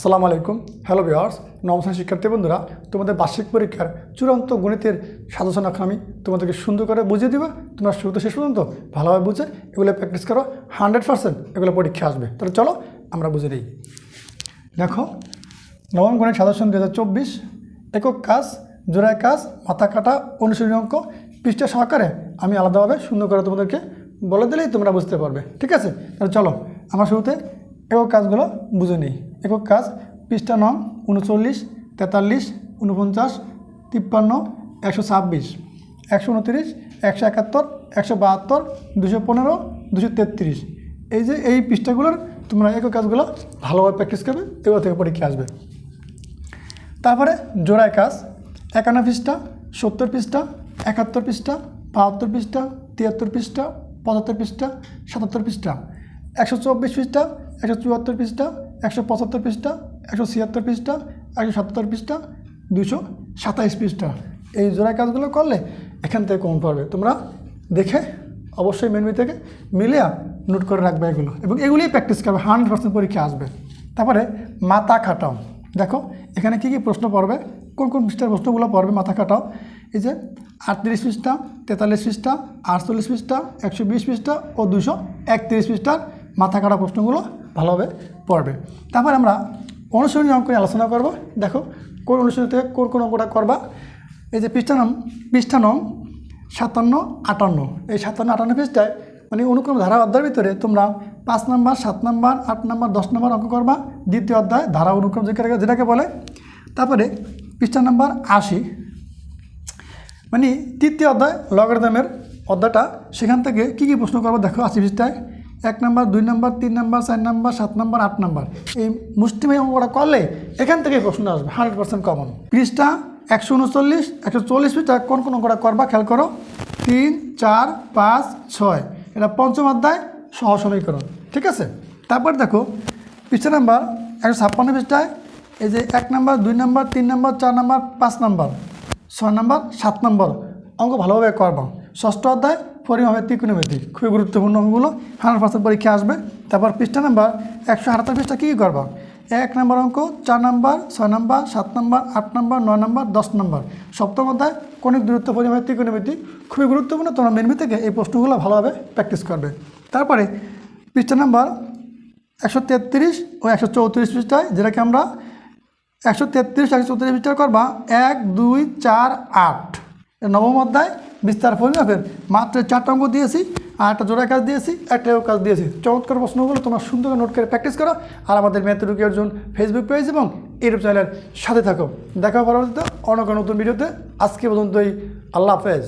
আসসালামু আলাইকুম। Hello viewers নমস্কার শিক্ষার্থী বন্ধুরা, তোমাদের বার্ষিক পরীক্ষার চূড়ান্ত গণিতের সাজেশন এখন আমি তোমাদেরকে সুন্দর করে বুঝিয়ে দেবো। তোমরা শুরু শেষ পর্যন্ত ভালোভাবে বুঝে এগুলো প্র্যাকটিস করো। হান্ড্রেড পার্সেন্ট এগুলো পরীক্ষা আসবে। তাহলে চলো আমরা বুঝে নিই। দেখো, নবম গণিত সাজেশন দু হাজার চব্বিশ, একক কাজ, জোড়ায় কাজ, মাথা কাটা, অনুশীলনী অঙ্ক, পৃষ্ঠা সহকারে আমি আলাদাভাবে সুন্দর করে তোমাদেরকে বলে দিলেই তোমরা বুঝতে পারবে। ঠিক আছে? তাহলে চলো, আমরা শুরুতে একক কাজগুলো বুঝে নিই। একক কাজ, পৃষ্ঠা নং উনচল্লিশ, তেতাল্লিশ, উনপঞ্চাশ, তিপ্পান্ন, একশো ছাব্বিশ। একশো উনত্রিশ, একশো একাত্তর, একশো বাহাত্তর, দুশো পনেরো, দুশো তেত্রিশ। এই যে এই পৃষ্ঠাগুলোর তোমরা একক কাজগুলো ভালোভাবে প্র্যাকটিস করবে, এগুলো থেকে পরীক্ষা আসবে। তারপরে জোড়ায় কাজ, একান্ন পৃষ্ঠা, সত্তর পৃষ্ঠা, একাত্তর পৃষ্ঠা, বাহাত্তর পৃষ্ঠা, তিয়াত্তর পৃষ্ঠা, পঁচাত্তর পৃষ্ঠা, সাতাত্তর পৃষ্ঠা। একশো চব্বিশ পৃষ্ঠা, একশো চুয়াত্তর পৃষ্ঠা, একশো পঁচাত্তর পৃষ্ঠা, একশো ছিয়াত্তর পৃষ্ঠা, একশো সাতাত্তর পৃষ্ঠা, দুশো সাতাইশ পৃষ্ঠা। এই জোড়ায় কাজগুলো করলে এখান থেকে কম পারবে তোমরা দেখে অবশ্যই মেনমি থেকে মিলিয়া নোট করে রাখবে এগুলো। এবং এগুলিই প্র্যাকটিস করবে হান্ড্রেড পার্সেন্ট পরীক্ষা আসবে। তারপরে মাথা খাটাও দেখো, এখানে কী কী প্রশ্ন পড়বে, কোন কোন পৃষ্ঠার প্রশ্নগুলো পড়বে মাথা কাটাও। এই যে আটত্রিশ পৃষ্ঠা, তেতাল্লিশ পৃষ্ঠা, আটচল্লিশ পৃষ্ঠা, একশো বিশ পৃষ্ঠা ও দুশো একত্রিশ পৃষ্ঠার মাথা কাটা প্রশ্নগুলো ভালোভাবে পড়বে। তারপর আমরা অনুশীলনী অঙ্ক নিয়ে আলোচনা করব। দেখো, কোন অনুশীলনী থেকে কোন কোন অঙ্কটা করবা? এই যে পৃষ্ঠা নাম, পৃষ্ঠা সাতান্ন আটান্ন। এই সাতান্ন আটান্ন পৃষ্ঠায় মানে অনুক্রম ধারা অধ্যায়ের ভিতরে তোমরা পাঁচ নম্বর, সাত নম্বর, আট নম্বর, দশ নম্বর অঙ্ক করবা। দ্বিতীয় অধ্যায়, ধারা অনুক্রম যেটাকে যেটাকে বলে। তারপরে পৃষ্ঠা নাম্বার আশি। মানে তৃতীয় অধ্যায় লগারিদমের অধ্যায়টা, সেখান থেকে কী কী প্রশ্ন করব? দেখো, আশি পৃষ্ঠায়। এক নাম্বার, দুই নাম্বার, তিন নাম্বার, চার নাম্বার, সাত নাম্বার, আট নাম্বার। এই মুষ্টিময় অঙ্কটা করলে এখান থেকে প্রশ্ন আসবে, হান্ড্রেড পার্সেন্ট কমন পৃষ্ঠা একশো উনচল্লিশ, একশো চল্লিশ পৃষ্ঠা কোন কোন অঙ্কটা করবা, খেয়াল করো। তিন, চার, পাঁচ, ছয়। এটা পঞ্চম অধ্যায়, সহ সমীকরণ, ঠিক আছে? তারপর দেখো, পৃষ্ঠা নাম্বার একশো ছাপ্পান্ন পৃষ্ঠায়, এই যে এক নাম্বার, দুই নাম্বার, তিন নাম্বার, চার নাম্বার, পাঁচ নাম্বার, ছয় নম্বর, সাত নম্বর, অঙ্ক ভালোভাবে করবা। ষষ্ঠ অধ্যায় পরিমাপের ত্রিকোণমিতি। খুবই গুরুত্বপূর্ণ অঙ্কগুলো। হান্ড্রেড পার্সেন্ট পরীক্ষা আসবে। তারপর পৃষ্ঠা নাম্বার একশো আটাত্তর পৃষ্ঠা কী করবা? এক নম্বর অঙ্ক, চার নম্বর ছয় নম্বর সাত নম্বর আট নম্বর নয় নম্বর দশ নম্বর সপ্তম অধ্যায়, কণিক দূরত্ব পরিমাপের ত্রিকোণমিতি। খুবই গুরুত্বপূর্ণ। তোমরা মেনবি থেকে এই প্রশ্নগুলো ভালোভাবে প্র্যাকটিস করবে। তারপরে পৃষ্ঠা নাম্বার একশো তেত্রিশ ও একশো চৌত্রিশ পৃষ্ঠায়, যেটাকে আমরা একশো তেত্রিশ, একশো চৌত্রিশ পৃষ্ঠা করবা, এক, দুই, চার, আট। নবম অধ্যায় বিস্তার পরিমাপের মাত্র চারটা অঙ্ক দিয়েছি আর একটা জোড়া কাজ দিয়েছি একটা কাজ দিয়েছি। চমৎকার প্রশ্নগুলো তোমরা সুন্দর নোট করে প্র্যাকটিস করো। আর আমাদের ম্যাথরুকি অর্জুন ফেসবুক পেজ এবং ইউটিউব চ্যানেলের সাথে থাকো। দেখা পরবর্তীতে অন্য কোনো নতুন ভিডিওতে আজকে পর্যন্তই, আল্লাহ হাফেজ।